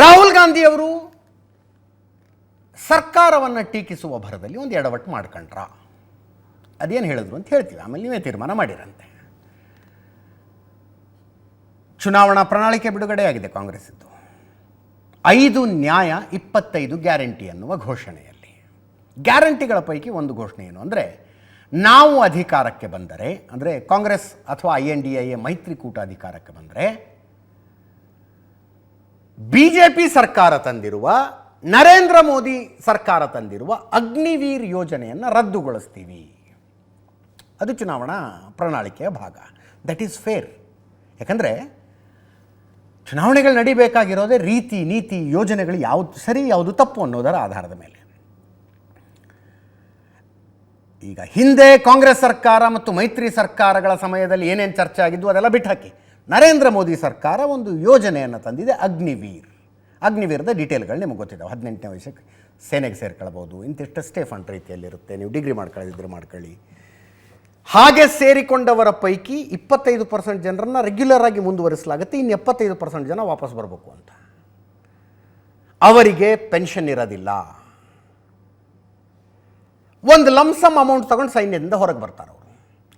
ರಾಹುಲ್ ಗಾಂಧಿಯವರು ಸರ್ಕಾರವನ್ನು ಟೀಕಿಸುವ ಭರದಲ್ಲಿ ಒಂದು ಎಡವಟ್ಟು ಮಾಡ್ಕೊಂಡ್ರ. ಅದೇನು ಹೇಳಿದ್ರು ಅಂತ ಹೇಳ್ತೀವಿ. ಆಮೇಲೆ ನೀವೇ ತೀರ್ಮಾನ ಮಾಡಿರಂತೆ. ಚುನಾವಣಾ ಪ್ರಣಾಳಿಕೆ ಬಿಡುಗಡೆಯಾಗಿದೆ ಕಾಂಗ್ರೆಸ್ಸಿದ್ದು. ಐದು ನ್ಯಾಯ, ಇಪ್ಪತ್ತೈದು ಗ್ಯಾರಂಟಿ ಅನ್ನುವ ಘೋಷಣೆಯಲ್ಲಿ. ಗ್ಯಾರಂಟಿಗಳ ಪೈಕಿ ಒಂದು ಘೋಷಣೆ ಏನು ಅಂದರೆ, ನಾವು ಅಧಿಕಾರಕ್ಕೆ ಬಂದರೆ, ಅಂದರೆ ಕಾಂಗ್ರೆಸ್ ಅಥವಾ I N D I A, ಮೈತ್ರಿಕೂಟ ಅಧಿಕಾರಕ್ಕೆ ಬಂದರೆ ಬಿ ಜೆ ಪಿ ಸರ್ಕಾರ ತಂದಿರುವ, ನರೇಂದ್ರ ಮೋದಿ ಸರ್ಕಾರ ತಂದಿರುವ ಅಗ್ನಿವೀರ್ ಯೋಜನೆಯನ್ನು ರದ್ದುಗೊಳಿಸ್ತೀವಿ. ಅದು ಚುನಾವಣಾ ಪ್ರಣಾಳಿಕೆಯ ಭಾಗ. ದಟ್ ಈಸ್ ಫೇರ್ ಯಾಕಂದರೆ, ಚುನಾವಣೆಗಳು ನಡಿಬೇಕಾಗಿರೋದೇ ರೀತಿ, ನೀತಿ, ಯೋಜನೆಗಳು ಯಾವುದು ಸರಿ, ಯಾವುದು ತಪ್ಪು ಅನ್ನೋದರ ಆಧಾರದ ಮೇಲೆ. ಈಗ ಹಿಂದೆ ಕಾಂಗ್ರೆಸ್ ಸರ್ಕಾರ ಮತ್ತು ಮೈತ್ರಿ ಸರ್ಕಾರಗಳ ಸಮಯದಲ್ಲಿ ಏನೇನು ಚರ್ಚೆ ಆಗಿದ್ದು ಅದೆಲ್ಲ ಬಿಟ್ಟಾಕಿ ನರೇಂದ್ರ ಮೋದಿ ಸರ್ಕಾರ ಒಂದು ಯೋಜನೆಯನ್ನು ತಂದಿದೆ, ಅಗ್ನಿವೀರ್. ಅಗ್ನಿವೀರದ ಡೀಟೇಲ್ಗಳು ನಿಮಗೆ ಗೊತ್ತಿದ್ದಾವೆ. ಹದಿನೆಂಟನೇ ವಯಸ್ಸಕ್ಕೆ ಸೇನೆಗೆ ಸೇರ್ಕೊಳ್ಬೋದು. ಇಂತಿಷ್ಟಷ್ಟೇ ಫಂಡ್ ರೀತಿಯಲ್ಲಿರುತ್ತೆ. ನೀವು ಡಿಗ್ರಿ ಮಾಡ್ಕೊಳ್ಳೋದಿದ್ರೆ ಮಾಡ್ಕೊಳ್ಳಿ. ಹಾಗೆ ಸೇರಿಕೊಂಡವರ ಪೈಕಿ ಇಪ್ಪತ್ತೈದು ಪರ್ಸೆಂಟ್ ಜನರನ್ನು ರೆಗ್ಯುಲರ್ ಆಗಿ ಮುಂದುವರಿಸಲಾಗುತ್ತೆ. ಇನ್ನು ಎಪ್ಪತ್ತೈದು ಪರ್ಸೆಂಟ್ ಜನ ವಾಪಸ್ ಬರಬೇಕು ಅಂತ. ಅವರಿಗೆ ಪೆನ್ಷನ್ ಇರೋದಿಲ್ಲ. ಒಂದು ಲಮ್ಸಮ್ ಅಮೌಂಟ್ ತಗೊಂಡು ಸೈನ್ಯದಿಂದ ಹೊರಗೆ ಬರ್ತಾರೆ ಅವರು.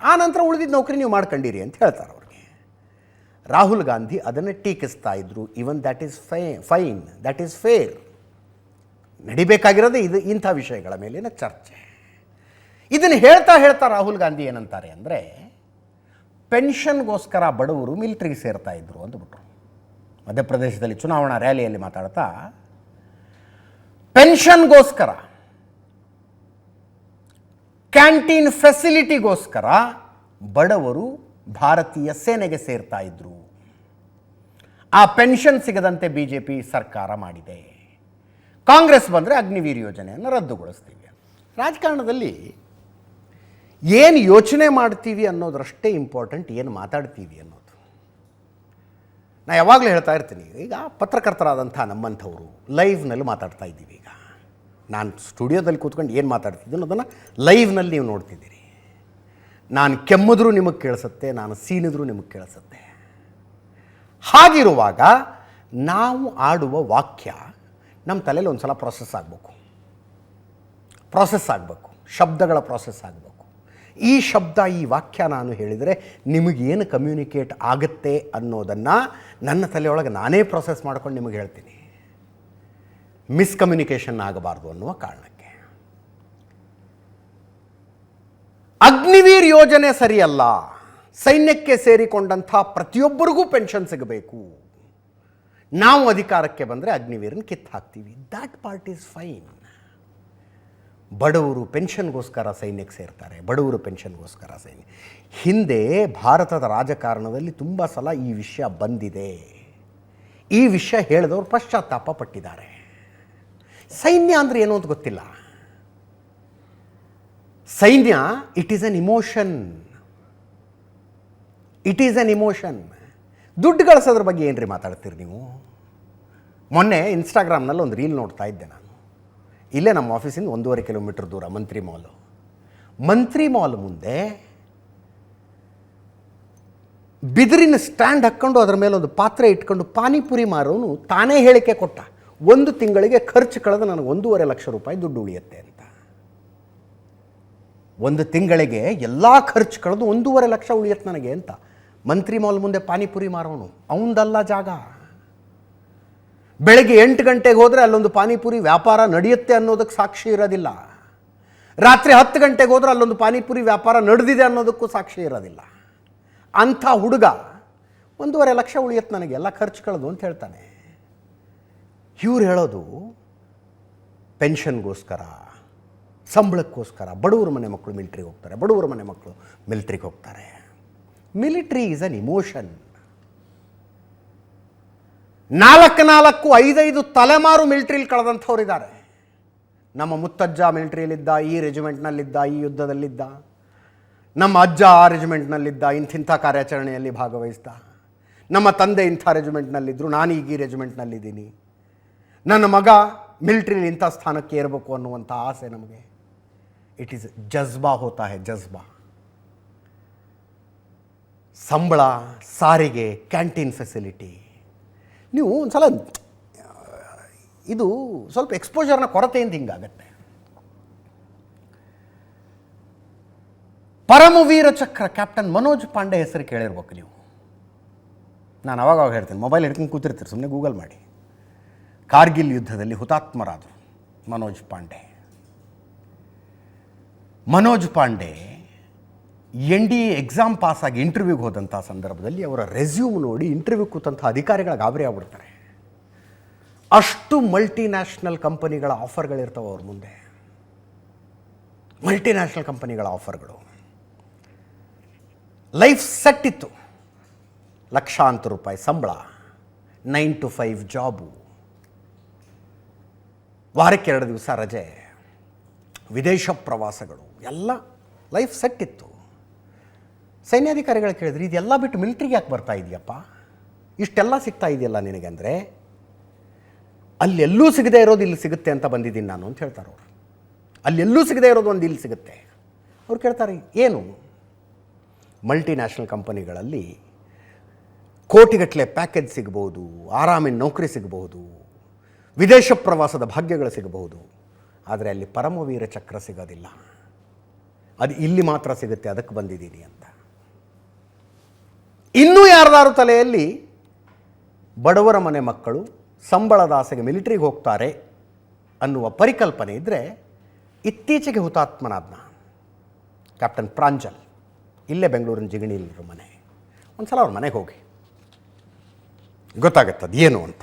ಆ ನಂತರ ಉಳಿದಿದ್ದ ನೌಕರಿ ನೀವು ಮಾಡ್ಕೊಂಡಿರಿ ಅಂತ ಹೇಳ್ತಾರೆ ಅವ್ರಿಗೆ ರಾಹುಲ್ ಗಾಂಧಿ ಅದನ್ನು ಟೀಕಿಸ್ತಾ ಇದ್ರು. Even that is fi fine that is fair ನಡಿಬೇಕಾಗಿರೋದೇ ಇದು, ಇಂಥ ವಿಷಯಗಳ ಮೇಲಿನ ಚರ್ಚೆ. ಇದನ್ನು ಹೇಳ್ತಾ ಹೇಳ್ತಾ ರಾಹುಲ್ ಗಾಂಧಿ ಏನಂತಾರೆ ಅಂದರೆ, ಪೆನ್ಷನ್ಗೋಸ್ಕರ ಬಡವರು ಮಿಲಿಟ್ರಿಗೆ ಸೇರ್ತಾ ಇದ್ರು ಅಂದ್ಬಿಟ್ರು ಮಧ್ಯಪ್ರದೇಶದಲ್ಲಿ ಚುನಾವಣಾ ರ್ಯಾಲಿಯಲ್ಲಿ ಮಾತಾಡ್ತಾ, ಪೆನ್ಷನ್ಗೋಸ್ಕರ, ಕ್ಯಾಂಟೀನ್ ಫೆಸಿಲಿಟಿಗೋಸ್ಕರ ಬಡವರು ಭಾರತೀಯ ಸೇನೆಗೆ ಸೇರ್ತಾ ಇದ್ರು. ಆ ಪೆನ್ಷನ್ ಸಿಗದಂತೆ ಬಿ ಜೆ ಪಿ ಸರ್ಕಾರ ಮಾಡಿದೆ. ಕಾಂಗ್ರೆಸ್ ಬಂದರೆ ಅಗ್ನಿವೀರ್ ಯೋಜನೆಯನ್ನು ರದ್ದುಗೊಳಿಸ್ತೀವಿ. ರಾಜಕಾರಣದಲ್ಲಿ ಏನು ಯೋಚನೆ ಮಾಡ್ತೀವಿ ಅನ್ನೋದ್ರಷ್ಟೇ ಇಂಪಾರ್ಟೆಂಟ್ ಏನು ಮಾತಾಡ್ತೀವಿ ಅನ್ನೋದು. ನಾ ಯಾವಾಗಲೂ ಹೇಳ್ತಾ ಇರ್ತೀನಿ, ಈಗ ಪತ್ರಕರ್ತರಾದಂಥ ನಮ್ಮಂಥವರು ಲೈವ್ನಲ್ಲಿ ಮಾತಾಡ್ತಾ ಇದ್ದೀವಿ ಈಗ. ನಾನು ಸ್ಟುಡಿಯೋದಲ್ಲಿ ಕೂತ್ಕೊಂಡು ಏನು ಮಾತಾಡ್ತಿದ್ದೀನಿ ಅನ್ನೋದನ್ನು ಲೈವ್ನಲ್ಲಿ ನೀವು ನೋಡ್ತಿದ್ದೀರಿ. ನಾನು ಕೆಮ್ಮಿದ್ರೂ ನಿಮಗೆ ಕೇಳಿಸುತ್ತೆ, ನಾನು ಸೀನಿದ್ರೂ ನಿಮಗೆ ಕೇಳಿಸುತ್ತೆ. ಹಾಗಿರುವಾಗ ನಾವು ಆಡುವ ವಾಕ್ಯ ನಮ್ಮ ತಲೆಯಲ್ಲಿ ಒಂದು ಸಲ ಪ್ರೊಸೆಸ್ ಆಗಬೇಕು. ಪ್ರಾಸೆಸ್ ಆಗಬೇಕು. ಶಬ್ದಗಳ ಪ್ರಾಸೆಸ್ ಆಗಬೇಕು. ಈ ಶಬ್ದ, ಈ ವಾಕ್ಯ ನಾನು ಹೇಳಿದರೆ ನಿಮಗೇನು ಕಮ್ಯುನಿಕೇಟ್ ಆಗುತ್ತೆ ಅನ್ನೋದನ್ನು ನನ್ನ ತಲೆಯೊಳಗೆ ನಾನೇ ಪ್ರಾಸೆಸ್ ಮಾಡ್ಕೊಂಡು ನಿಮಗೆ ಹೇಳ್ತೀನಿ. ಮಿಸ್ಕಮ್ಯುನಿಕೇಷನ್ ಆಗಬಾರ್ದು ಅನ್ನುವ ಕಾರಣಕ್ಕೆ. ಅಗ್ನಿವೀರ್ ಯೋಜನೆ ಸರಿಯಲ್ಲ. ಸೈನ್ಯಕ್ಕೆ ಸೇರಿಕೊಂಡಂಥ ಪ್ರತಿಯೊಬ್ಬರಿಗೂ ಪೆನ್ಷನ್ ಸಿಗಬೇಕು. ನಾವು ಅಧಿಕಾರಕ್ಕೆ ಬಂದರೆ ಅಗ್ನಿವೀರನ್ನ ಕಿತ್ತು ಹಾಕ್ತೀವಿ ದ್ಯಾಟ್ ಪಾರ್ಟ್ ಈಸ್ ಫೈನ್ ಬಡವರು ಪೆನ್ಷನ್ಗೋಸ್ಕರ ಸೈನ್ಯಕ್ಕೆ ಸೇರ್ತಾರೆ. ಬಡವರು ಪೆನ್ಷನ್ಗೋಸ್ಕರ ಸೈನ್ಯ. ಹಿಂದೆ ಭಾರತದ ರಾಜಕಾರಣದಲ್ಲಿ ತುಂಬ ಸಲ ಈ ವಿಷಯ ಬಂದಿದೆ. ಈ ವಿಷಯ ಹೇಳಿದವರು ಪಶ್ಚಾತ್ತಾಪ ಪಟ್ಟಿದ್ದಾರೆ. ಸೈನ್ಯ ಅಂದರೆ ಏನು ಅಂತ ಗೊತ್ತಿಲ್ಲ. ಸೈನ್ಯ it is an emotion it is an emotion ದುಡ್ಡು ಗಳಿಸೋದ್ರ ಬಗ್ಗೆ ಏನ್ರಿ ಮಾತಾಡ್ತೀರಿ ನೀವು? ಮೊನ್ನೆ ಇನ್ಸ್ಟಾಗ್ರಾಮ್ನಲ್ಲಿ ಒಂದು ರೀಲ್ ನೋಡ್ತಾ ಇದ್ದೆ ನಾನು. ಇಲ್ಲೇ ನಮ್ಮ ಆಫೀಸಿಂದ ಒಂದೂವರೆ ಕಿಲೋಮೀಟರ್ ದೂರ ಮಂತ್ರಿ ಮಾಲು ಮಂತ್ರಿ ಮಾಲ್ ಮುಂದೆ ಬಿದಿರಿನ ಸ್ಟ್ಯಾಂಡ್ ಹಾಕ್ಕೊಂಡು ಅದರ ಮೇಲೆ ಒಂದು ಪಾತ್ರೆ ಇಟ್ಕೊಂಡು ಪಾನಿಪುರಿ ಮಾರೋನು ತಾನೇ ಹೇಳಿಕೆ ಕೊಟ್ಟ. ಒಂದು ತಿಂಗಳಿಗೆ ಖರ್ಚು ಕಳೆದು ನನಗೆ ಒಂದೂವರೆ ಲಕ್ಷ ರೂಪಾಯಿ ದುಡ್ಡು ಉಳಿಯುತ್ತೆ ಅಂತ. ಒಂದು ತಿಂಗಳಿಗೆ ಎಲ್ಲ ಖರ್ಚು ಕಳೆದು ಒಂದೂವರೆ ಲಕ್ಷ ಉಳಿಯತ್ತೆ ನನಗೆ ಅಂತ. ಮಂತ್ರಿ ಮಾಲ್ ಮುಂದೆ ಪಾನಿಪುರಿ ಮಾರೋನು. ಅವನದಲ್ಲ ಜಾಗ. ಬೆಳಗ್ಗೆ ಎಂಟು ಗಂಟೆಗೆ ಹೋದರೆ ಅಲ್ಲೊಂದು ಪಾನಿಪುರಿ ವ್ಯಾಪಾರ ನಡೆಯುತ್ತೆ ಅನ್ನೋದಕ್ಕೆ ಸಾಕ್ಷಿ ಇರೋದಿಲ್ಲ. ರಾತ್ರಿ ಹತ್ತು ಗಂಟೆಗೆ ಹೋದರೆ ಅಲ್ಲೊಂದು ಪಾನಿಪುರಿ ವ್ಯಾಪಾರ ನಡೆದಿದೆ ಅನ್ನೋದಕ್ಕೂ ಸಾಕ್ಷಿ ಇರೋದಿಲ್ಲ. ಅಂಥ ಹುಡುಗ ಒಂದೂವರೆ ಲಕ್ಷ ಉಳಿಯತ್ತೆ ನನಗೆ, ಎಲ್ಲ ಖರ್ಚು ಕಳೆದು ಅಂತ ಹೇಳ್ತಾನೆ. ಇವ್ರು ಹೇಳೋದು, ಪೆನ್ಷನ್ಗೋಸ್ಕರ. ಸಂಬಳಕ್ಕೋಸ್ಕರ ಬಡವರ ಮನೆ ಮಕ್ಕಳು ಮಿಲ್ಟ್ರಿಗೆ ಹೋಗ್ತಾರೆ, ಬಡವರ ಮನೆ ಮಕ್ಕಳು ಮಿಲ್ಟ್ರಿಗೆ ಹೋಗ್ತಾರೆ. ಮಿಲಿಟ್ರಿ ಈಸ್ ಅನ್ ಇಮೋಷನ್ ನಾಲ್ಕು ನಾಲ್ಕು ಐದೈದು ತಲೆಮಾರು ಮಿಲಿಟ್ರಿಲಿ ಕಳೆದಂಥವ್ರು ಇದ್ದಾರೆ ನಮ್ಮ ಮುತ್ತಜ್ಜ ಮಿಲಿಟ್ರಿಯಲ್ಲಿದ್ದ, ಈ ರೆಜಿಮೆಂಟ್ನಲ್ಲಿದ್ದ, ಈ ಯುದ್ಧದಲ್ಲಿದ್ದ, ನಮ್ಮ ಅಜ್ಜ ಆ ರೆಜಿಮೆಂಟ್ನಲ್ಲಿದ್ದ, ಇಂಥಿಂಥ ಕಾರ್ಯಾಚರಣೆಯಲ್ಲಿ ಭಾಗವಹಿಸ್ದ, ನಮ್ಮ ತಂದೆ ಇಂಥ ರೆಜಿಮೆಂಟ್ನಲ್ಲಿದ್ದರು ನಾನೀಗ ಈ ರೆಜಿಮೆಂಟ್ನಲ್ಲಿದ್ದೀನಿ. ನನ್ನ ಮಗ ಮಿಲಿಟ್ರಿಲಿ ಇಂಥ ಸ್ಥಾನಕ್ಕೆ ಏರಬೇಕು ಅನ್ನುವಂಥ ಆಸೆ ನಮಗೆ. ಇಟ್ ಈಸ್ ಜಜ್ಬಾ ಹೋತಾ ಹೇ ಜಜ್ಬಾ ಸಂಬಳ ಸಾರಿಗೆ ಕ್ಯಾಂಟೀನ್ ಫೆಸಿಲಿಟಿ ನೀವು ಒಂದು ಸಲ ಇದು ಸ್ವಲ್ಪ ಎಕ್ಸ್ಪೋಜರ್ನ ಕೊರತೆಯಿಂದ ಹಿಂಗಾಗತ್ತೆ ಪರಮವೀರ ಚಕ್ರ ಕ್ಯಾಪ್ಟನ್ ಮನೋಜ್ ಪಾಂಡೆ ಹೆಸರು ಕೇಳಿರ್ಬೇಕು ನೀವು ನಾನು ಅವಾಗ ಅವಾಗ ಹೇಳ್ತೀನಿ ಮೊಬೈಲ್ ಹಿಡ್ಕೊಂಡು ಕೂತಿರ್ತೀರಿ ಸುಮ್ಮನೆ ಗೂಗಲ್ ಮಾಡಿ ಕಾರ್ಗಿಲ್ ಯುದ್ಧದಲ್ಲಿ ಹುತಾತ್ಮರಾದರು Manoj Pande Manoj Pande N D A exam ಪಾಸಾಗಿ ಇಂಟರ್ವ್ಯೂಗೆ ಹೋದಂಥ ಸಂದರ್ಭದಲ್ಲಿ ಅವರ ರೆಸ್ಯೂಮ್ ನೋಡಿ ಇಂಟರ್ವ್ಯೂ ಕೂತಂಥ ಅಧಿಕಾರಿಗಳ ಗಾಬರಿ ಆಗ್ಬಿಡ್ತಾರೆ. ಅಷ್ಟು ಮಲ್ಟಿನ್ಯಾಷನಲ್ ಕಂಪನಿಗಳ ಆಫರ್ಗಳಿರ್ತಾವೆ ಅವ್ರ ಮುಂದೆ. ಮಲ್ಟಿನ್ಯಾಷನಲ್ ಕಂಪನಿಗಳ ಆಫರ್ಗಳು ಲೈಫ್ ಸೆಟ್ ಇತ್ತು. ಲಕ್ಷಾಂತರ ರೂಪಾಯಿ ಸಂಬಳ ನೈನ್ ಟು ಫೈವ್ ಜಾಬು ವಾರಕ್ಕೆ ಎರಡು ದಿವಸ ರಜೆ. ವಿದೇಶ ಪ್ರವಾಸಗಳು, ಎಲ್ಲ ಲೈಫ್ ಸೆಟ್ ಇತ್ತು. ಸೈನ್ಯಾಧಿಕಾರಿಗಳು ಕೇಳಿದ್ರು ಇದೆಲ್ಲ ಬಿಟ್ಟು ಮಿಲಿಟ್ರಿಗೆ ಯಾಕೆ ಬರ್ತಾ ಇದೆಯಪ್ಪ? ಇಷ್ಟೆಲ್ಲ ಸಿಗ್ತಾ ಇದೆಯಲ್ಲ ನಿನಗೆ ಅಂದರೆ? ಅಲ್ಲೆಲ್ಲೂ ಸಿಗದೇ ಇರೋದು ಇಲ್ಲಿ ಸಿಗುತ್ತೆ ಅಂತ ಬಂದಿದ್ದೀನಿ ನಾನು, ಅಂತ ಹೇಳ್ತಾರೆ ಅವರು. ಅಲ್ಲೆಲ್ಲೂ ಸಿಗದೇ ಇರೋದು ಒಂದು ಇಲ್ಲಿ ಸಿಗುತ್ತೆ. ಅವ್ರು ಕೇಳ್ತಾರೆ, ಏನು? ಮಲ್ಟಿನ್ಯಾಷನಲ್ ಕಂಪನಿಗಳಲ್ಲಿ ಕೋಟಿಗಟ್ಟಲೆ ಪ್ಯಾಕೇಜ್ ಸಿಗ್ಬೋದು, ಆರಾಮಿನ ನೌಕರಿ ಸಿಗಬಹುದು ವಿದೇಶ ಪ್ರವಾಸದ ಭಾಗ್ಯಗಳು ಸಿಗಬಹುದು ಆದರೆ ಅಲ್ಲಿ ಪರಮವೀರ ಚಕ್ರ ಸಿಗೋದಿಲ್ಲ. ಅದು ಇಲ್ಲಿ ಮಾತ್ರ ಸಿಗುತ್ತೆ, ಅದಕ್ಕೆ ಬಂದಿದ್ದೀನಿ ಅಂತ. ಇನ್ನೂ ಯಾರ್ದಾರು ತಲೆಯಲ್ಲಿ ಬಡವರ ಮನೆ ಮಕ್ಕಳು ಸಂಬಳದ ಆಸೆಗೆ ಮಿಲಿಟ್ರಿಗೆ ಹೋಗ್ತಾರೆ ಅನ್ನುವ ಪರಿಕಲ್ಪನೆ ಇದ್ದರೆ ಇತ್ತೀಚೆಗೆ ಹುತಾತ್ಮನಾದ್ನ. ಕ್ಯಾಪ್ಟನ್ ಪ್ರಾಂಜಲ್, ಇಲ್ಲೇ ಬೆಂಗಳೂರಿನ ಜಿಗಣಿಯಲ್ಲಿರೋ ಮನೆ. ಒಂದು ಸಲ ಅವ್ರ ಮನೆಗೆ ಹೋಗಿ. ಗೊತ್ತಾಗತ್ತದು ಏನು ಅಂತ.